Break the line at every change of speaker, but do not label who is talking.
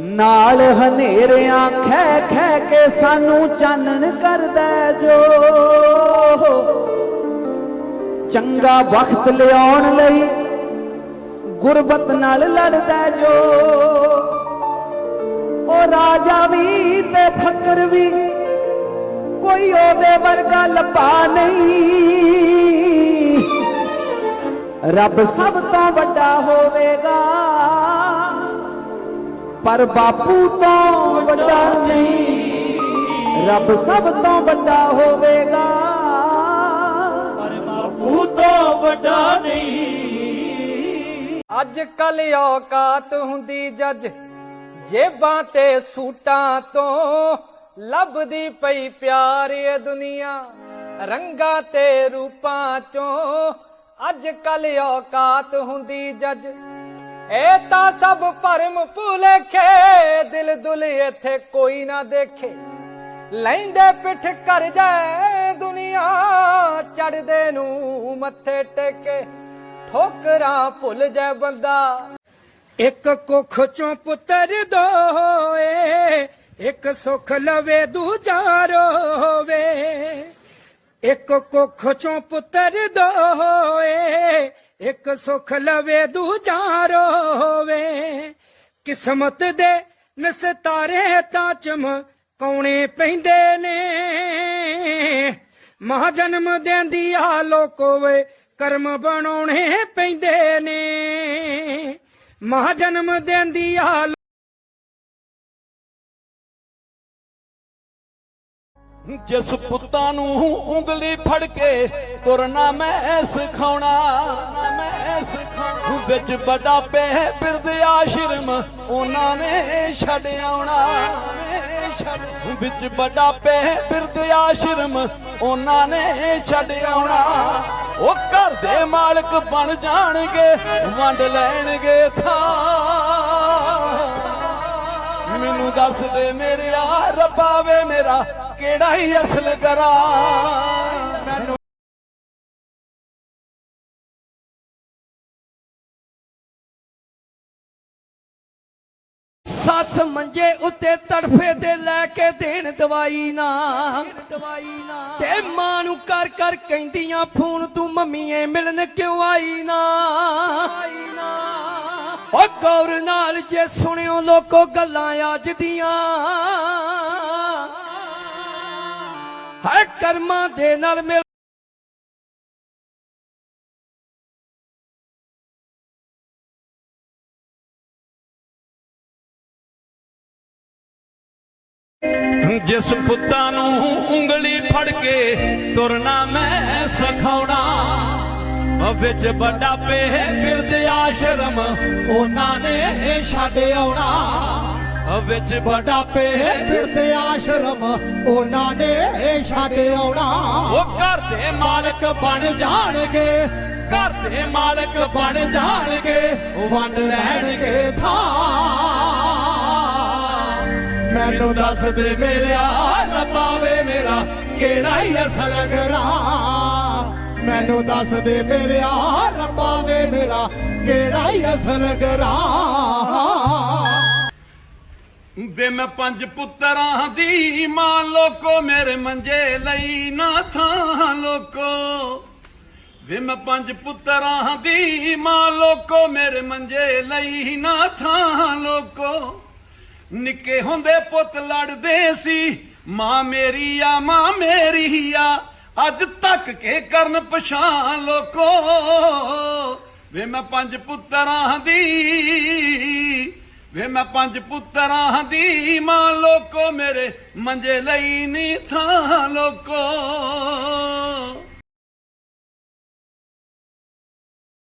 ਨਾਲ ਹਨੇਰਿਆਂ ਖੈ ਖੈ ਕੇ ਸਾਨੂੰ ਚਾਨਣ ਕਰਦਾ ਜੋ। ਚੰਗਾ ਵਕਤ ਲਿਆਉਣ ਲਈ ਗੁਰਬਤ ਨਾਲ ਲੜਦਾ ਜੋ। ਉਹ ਰਾਜਾ ਵੀ ਤੇ ਫਕਰ ਵੀ ਕੋਈ ਉਹਦੇ ਵਰਗਾ ਲੱਭਾ ਨਹੀਂ। ਰੱਬ ਸਭ ਤੋਂ ਵੱਡਾ ਹੋਵੇਗਾ। ਪਰ ਬਾਪੂ ਤੋਂ ਵੱਡਾ ਨਹੀਂ, ਰੱਬ ਸਭ ਤੋਂ ਵੱਡਾ ਹੋਵੇਗਾ।
ਪਰ ਬਾਪੂ ਤੋਂ ਵੱਡਾ ਨਹੀਂ
ਅੱਜ ਕੱਲ ਔਕਾਤ ਹੁੰਦੀ ਜੱਜ, ਜੇਬਾਂ ਤੇ ਸੂਟਾਂ ਤੋਂ ਲੱਭਦੀ ਪਈ ਪਿਆਰ ਇਹ ਦੁਨੀਆ, ਰੰਗਾਂ ਤੇ ਰੂਪਾਂ ਚੋਂ। ਅੱਜ ਕੱਲ ਔਕਾਤ ਹੁੰਦੀ ਜੱਜ ਇਹ ਤਾਂ ਸਭ ਭਰਮ ਭੁਲੇਖੇ ਦਿਲ ਦੁਲ ਇੱਥੇ ਕੋਈ ਨਾ ਦੇਖੇ। ਲੈਂਦੇ ਪਿੱਠ ਕਰ ਜਾਏ, ਦੁਨੀਆ ਚੜਦੇ ਨੂੰ ਮੱਥੇ ਟੇਕੇ। ਠੋਕਰਾਂ ਭੁੱਲ ਜਾਏ ਬੰਦਾ।
ਇੱਕ ਕੁੱਖ ਚੋਂ ਪੁੱਤਰ ਦੋਏ, ਇੱਕ ਸੁਖ ਲਵੇ ਦੂਜਾ ਰੋਵੇ। ਇੱਕ ਕੁੱਖ ਚੋਂ ਪੁੱਤਰ ਦੋਏ ਇੱਕ ਸੁਖ ਲਵੇ ਦੂਜਾ ਰੋਵੇ। ਕਿਸਮਤ ਦੇ ਨਸਤਾਰੇ ਤਾਂ ਚਮਕਾਉਣੇ ਪੈਂਦੇ ਨੇ। ਮਹਾ ਜਨਮ ਦੇਂਦੀ ਆ ਲੋਕੋ ਵੇ ਕਰਮ ਬਣਾਉਣੇ ਪੈਂਦੇ ਨੇ। ਮਹਾ ਜਨਮ ਦੇਂਦੀ ਆ
ਜਿਸ ਪੁੱਤਾਂ ਨੂੰ ਉਂਗਲੀ ਫੜ ਕੇ ਤੁਰਨਾ ਮੈਂ ਸਿਖਾਉਣਾ ਮੈਂ ਸਿਖਾਉਣਾ। ਵਿੱਚ ਵੱਡਾ ਪੇ ਬਿਰਦ ਆਸ਼ਰਮ ਉਹਨਾਂ ਨੇ ਛੱਡ ਆਉਣਾ। ਵਿੱਚ ਵੱਡਾ ਪੇ ਬਿਰਦ ਆਸ਼ਰਮ ਉਹਨਾਂ ਨੇ ਛੱਡ ਆਉਣਾ। ਉਹ ਘਰ ਦੇ ਮਾਲਕ ਬਣ ਜਾਣਗੇ, ਵੰਡ ਲੈਣਗੇ ਥਾਂ। ਮੈਨੂੰ ਦੱਸ ਦੇ ਮੇਰੇ ਆ ਰੱਬਾ ਵੇ ਮੇਰਾ ਕਿਹੜਾ ਹੀ ਅਸਲ ਕਰਾ? ਮੈਨੂੰ
ਸੱਸ ਮੰਜੇ ਉੱਤੇ ਤੜਫੇ ਤੇ ਲੈ ਕੇ ਦੇਣ ਦਵਾਈ ਨਾ। ਦਵਾਈ ਨਾ ਤੇ ਮਾਂ ਨੂੰ ਕਰ ਕਰ ਕਹਿੰਦੀਆਂ, ਫੋਨ ਤੂੰ ਮੰਮੀਏ ਮਿਲਣ ਕਿਉਂ ਆਈ ਨਾ ਆਈ ਨਾ? ਓ ਗੌਰ ਨਾਲ ਜੇ ਸੁਣਿਓ ਲੋਕੋ ਗੱਲਾਂ ਅੱਜ ਦੀਆਂ। ਹਰ ਕਰਮਾਂ ਦੇ ਨਾਲ ਮਿਲ
ਜਿਸ ਪੁੱਤਾਂ ਨੂੰ ਉਂਗਲੀ ਫੜ ਕੇ ਤੁਰਨਾ ਮੈਂ ਸਿਖਾਉਣਾ। ਵਿੱਚ ਵੱਡਾ ਪੇ ਬਿਰਦ ਆਸ਼ਰਮ, ਉਹਨਾਂ ਨੇ ਛੱਡ ਆਉਣਾ। ਵਿੱਚ ਵੱਡਾ ਪੇ
ਫਿਰਦ ਆਸ਼ਰਮ ਉਹਨਾਂ ਨੇ ਛੱਡ ਆਉਣਾ।
ਉਹ ਘਰ ਦੇ ਮਾਲਕ ਬਣ ਜਾਣਗੇ। ਘਰ ਦੇ ਮਾਲਕ ਬਣ ਜਾਣਗੇ। ਵੰਡ ਲੈਣਗੇ ਥਾਂ।
ਮੈਨੂੰ ਦੱਸ ਦੇ ਮੇਰਿਆ ਰੱਬਾ ਵੇ ਮੇਰਾ ਕਿਹੜਾ ਹੀ ਅਸਲ ਗਰਾ ਮੈਨੂੰ ਦੱਸ ਦੇ ਮੇਰਿਆ ਰੱਬਾ ਵੇ ਮੇਰਾ ਕਿਹੜਾ ਹੀ ਅਸਲ ਗਰਾ
ਵੇ ਮੈਂ ਪੰਜ ਪੁੱਤਰਾਂ ਦੀ ਮਾਂ ਲੋਕੋ, ਮੇਰੇ ਮੰਜੇ ਲਈ ਨਾ ਥਾਂ ਲੋਕੋ। ਵੇ ਮੈਂ ਪੰਜ ਪੁੱਤਰਾਂ ਦੀ ਮਾਂ ਲੋਕੋ, ਮੇਰੇ ਮੰਜੇ ਲਈ ਨਾ ਥਾਂ ਲੋਕੋ। ਨਿੱਕੇ ਹੁੰਦੇ ਪੁੱਤ ਲੜਦੇ ਸੀ, ਮਾਂ ਮੇਰੀ ਆ, ਮਾਂ ਮੇਰੀ ਆ। ਅੱਜ ਤੱਕ ਕੇ ਕਰਨ ਪਛਾਣ ਲੋਕੋ। ਵੇ ਮੈਂ ਪੰਜ ਪੁੱਤਰਾਂ ਦੀ ਵੇ ਮੈਂ ਪੰਜ ਪੁੱਤਰਾਂ ਦੀ ਮਾਂ ਲੋਕੋ ਮੇਰੇ ਮੰਜੇ ਲਈ ਨੀ ਥਾਂ ਲੋਕੋ।